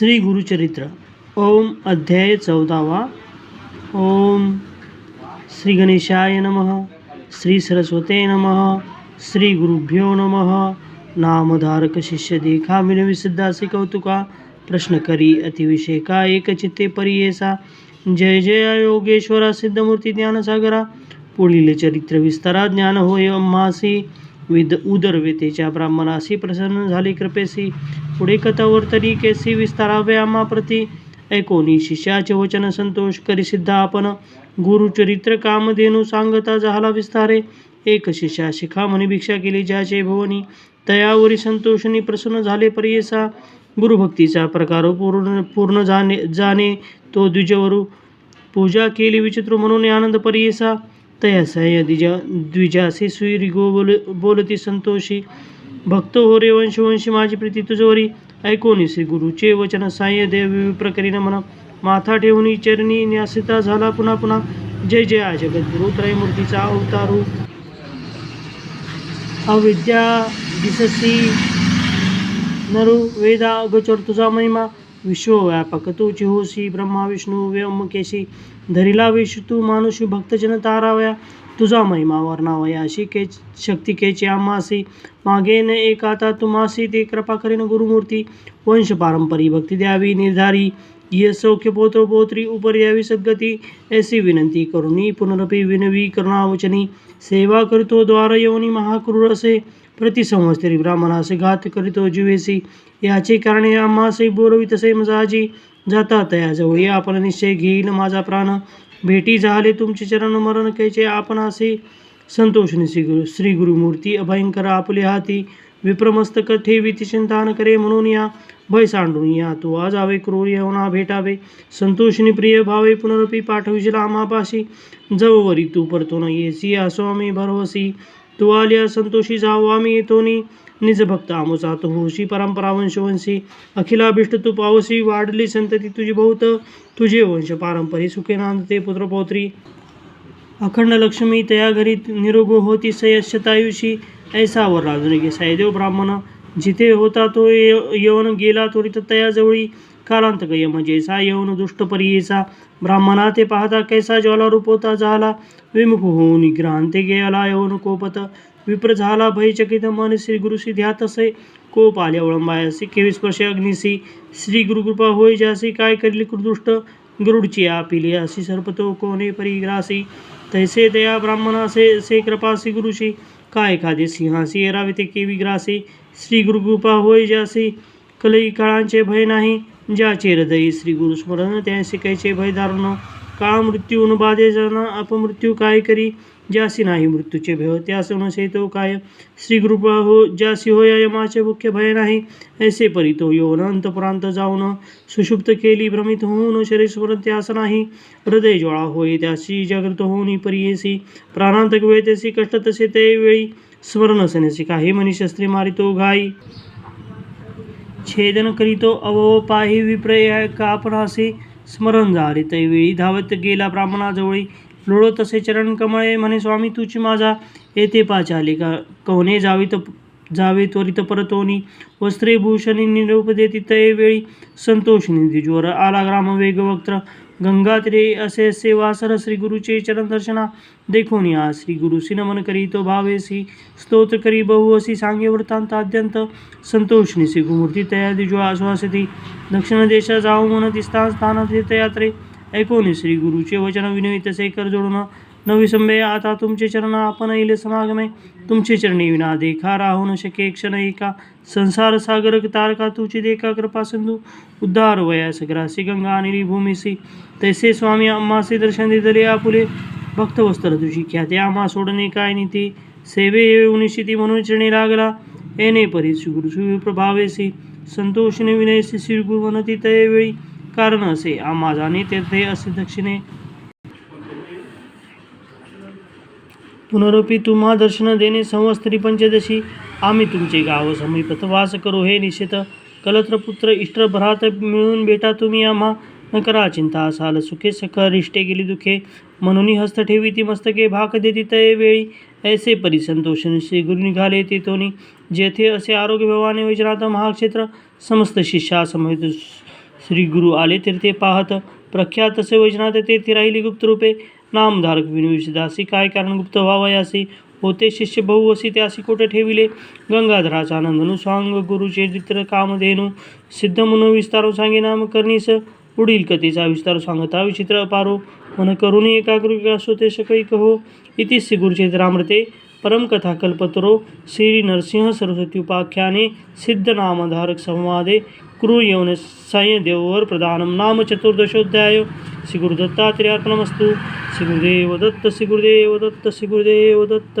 श्री गुरुचरित्र. ओम अध्याय चौदावा. ओम श्री गणेशाय नमः श्री सरस्वते नमः श्री गुरुभ्यो नमः. नामधारक शिष्य देखा विनवी सिद्धासी कौतुका प्रश्न करी अतिविषयका एकचित्ते परियेसा. जय जय योगेश्वरा सिद्धमूर्ती ज्ञानसागरा. पुढील चरित्र विस्तारा ज्ञान होय मासी विद उदरवेतेच्या ब्राह्मणासी प्रसन्न झाली. कृपेसी पुढे कथावर केसी विस्तारावे आम्हाप्रती ऐकोनी शिष्याचे वचन संतोष करी सिद्ध आपण. गुरुचरित्र कामधेनू सांगता झाला विस्तारे. एक शिष्या शिखामणी भिक्षा केली ज्याचे भवनी. तयावरी संतोषणी प्रसन्न झाले परियसा. गुरुभक्तीचा प्रकार पूर्ण पूर्ण जाणे जाणे तो द्विजवरू. पूजा केली विचित्र म्हणून आनंद परियसा. तयासय द्विजा द्विजासी स्वीरिगो बोल बोलती संतोषी भक्त हो रे वंशवंशी माझी प्रीती तुझोरी ऐकोनी श्री गुरुचे वचन साह्य देव विप्रकरीन म्हणा माथा ठेवून चरणी न्यासिता झाला पुन्हा पुन्हा जय जय आ जगद्गुरु त्रयमूर्तीचा अवतारू अविद्या दिससी नरु वेदा अगोचर तुझा महिमा विश्वव्यापक तुची होसी ब्रह्मा विष्णू व्योमकेशी धरिला विषु तू मानुषी भक्तजन तारावया तुझा महिमा वर्णावया शिके शक्ती केची आम्हासी। मागे न एक आता तुम्हासी ते कृपा करीन गुरुमूर्ती। वंश पारंपरी भक्ती द्यावी निर्धारी। ये सौख्य पोत्र पोत्री उपर यावी सद्गती। ऐसी विनंती करुणी पुनरपी विनवी करुणावचनी सेवा करतो द्वार येऊनी महाक्रूर असे प्रति संवत्सरी ब्राह्मणास घात करीतो जीवेसी याचे कारणे आम्हासे बोलवितसे मजाजी जाता तयाजवळी आपण निश्चय घेईल माझा प्राण. भेटी झाले तुमचे चरण मरण कैचे आपणासे संतोष श्री गुरु श्री गुरुमूर्ती अभयंकर आपले हाती. विप्रमस्तक ठेवी चिंतान करे म्हणून या. भय सांडून या तू आज आवे क्रूर येवना भेटावे. संतोषिनी प्रिय भावे पुनरपी पाठविशील आम्हापाशी जववरी तू परतो न येसी या आम्ही भरवसी. तुवालिया संतोषी जावामी आम्ही येतोनी निज भक्त आमोचा तो होशी परंपरा वंशवंशी अखिलाभिष्ट तू पावसी वाढली संतती तुझी बहुत। तुझे वंश पारंपरी सुखे नांदते पुत्रपौत्री अखंड लक्ष्मी तया घरी निरोग होती सयशतायुषी ऐसा वर राजुनिके सायदेव ब्राह्मण। जिथे होता तो ये- येऊन गेला त्वरित तयाजवळी कालांतक म्हणजे जैसा येऊन दुष्ट परियेचा ब्राह्मणा ते पाहता कैसा ज्वाला रूपोता झाला विमुख होऊन निग्रहांते गेला येऊन कोपत विप्र झाला भयचकित मन श्री गुरुसी ध्यातसे कोप आल्या वळंबायासी केवी स्पर्श अग्निसी श्री गुरुकृपा होय ज्यासी काय करील कृदुष्ट गरुडची आपिली असी सर्पतो कोणे परिग्रासी तैसे दया ब्राह्मणासे से कृपासी गुरुशी काय एखादे सिंहासी एरावे ते केवी ग्रासी श्री गुरुकृपा होय ज्यासी कलई काळांचे भय नाही ज्याचे हृदयी श्री गुरु स्मरण कैसे भय धारण? का मृत्यू बाधे जन? अपमृत्यू काय करी? ज्यासी नाही मृत्यूचे भय त्यास नसे तो काय? श्री गुरुपा हो ज्यासी होय यमाचे मुख्य भय नाही ऐसे परी तो येऊन अंतप्रांत जाऊन. सुषुप्त केली भ्रमित होऊन शरीर स्मरण त्यास नाही. हृदय ज्वाळा होय त्यासी जागृत होऊन परियेसी प्राणांतक वेळ त्यासी कष्ट तसे ते वेळी. स्मरण असण्याची काही मनुष्य स्त्री मारितो घाई. छेदन करीतो अवो पाही विप्रय कापणासे स्मरण झाले. तैवेळी धावत गेला ब्राह्मणाजवळी. लोळो तसे चरण कमळे म्हणे स्वामी तुची माझा येथे पाचाले का कवने जावीत जावे त्वरित परतोनी. वस्त्रे भूषणी निरूप देती. संतोष संतोषिनी. ज्वर आला ग्राम वेगवक्त्र गंगात्रे असे असे सरस्री श्री गुरुचे चरण दर्शना देखून या. श्री गुरुसी नमन करी तो भावेसी स्तोत्र करी बहु असी सांगे वृत्तांत अत्यंत संतोषिनी श्री गुमूर्ती तया दिजो आश्वासती. दक्षिण देशा जाऊ म्हणत स्थान स्थान तीर्थयात्रे ऐकोनी श्री गुरुचे वचन विनवी तसे कर जोडून नविसंभे आता तुमचे चरण आपण इले समागमे. तुमचे चरणी विना देखा राहू न शके क्षण एका संसार सागर तारका तुची देखा कृपा सिंधू. उद्धार वयास ग्रासी गंगा अनिली भूमिसी तैसे स्वामी अम्मासे दर्शन दिले आपुले. भक्त वस्त्र तुझी ख्याते आम्हा सोडणे काय नीती? सेवे येऊन निश्चिती म्हणून चरणी लागला. येणे परी सुगुरु प्रभावेसी संतोषने विनयसी श्री गुरु म्हणती तयवेळी कारण असे आम्हा जाणे तेथे असे दक्षिणे. पुनरुपी तुम्हा दर्शन देणे संवस्त्री पंचदशी. आम्ही तुमचे गाव समीपत वास करू हे निश्चित कलत्र पुत्र मिळून भेटा तुम्ही आम्हा. न करा चिंता असाल सुखे सख रिष्टे गेली दुखे. म्हणून हस्त ठेवी ती मस्तके भाक देती तय वेळी. ऐसे परिसंतोष श्री गुरु निघाले ते तोनी. जेथे असे आरोग्य भवाने विजनात महाक्षेत्र. समस्त शिष्या समेत श्री गुरु आले तर ते पाहत. प्रख्यात असे वैजनाथ ते राहिली गुप्त रूपे नामधारक विनुविषदासी काय कारण गुप्त व्हावयासी होते शिष्य बहु असी त्यासी कोठे ठेविले? गंगाधराचा आनंदनु सांग गुरुचे चित्र कामधेनु सिद्ध मन विस्तारो सांगे नाम करणीस पुढील कथेचा विस्तार सांगता विचित्र अपारो. मन करून एकाग्र ते सकळी कहो. इति श्री गुरुचरित्रामृते परमकथा कल्पतरो श्री नरसिंह सरस्वती उपाख्याने सिद्ध नामधारक संवादे कुरु यवन साय देववर प्रधानम नाम चतुर्दशोध्याय श्री गुरुदत्तात्रेयार्पणमस्तु श्री गुरुदेव दत्त श्री गुरुदेव दत्त श्री गुरुदेव दत्त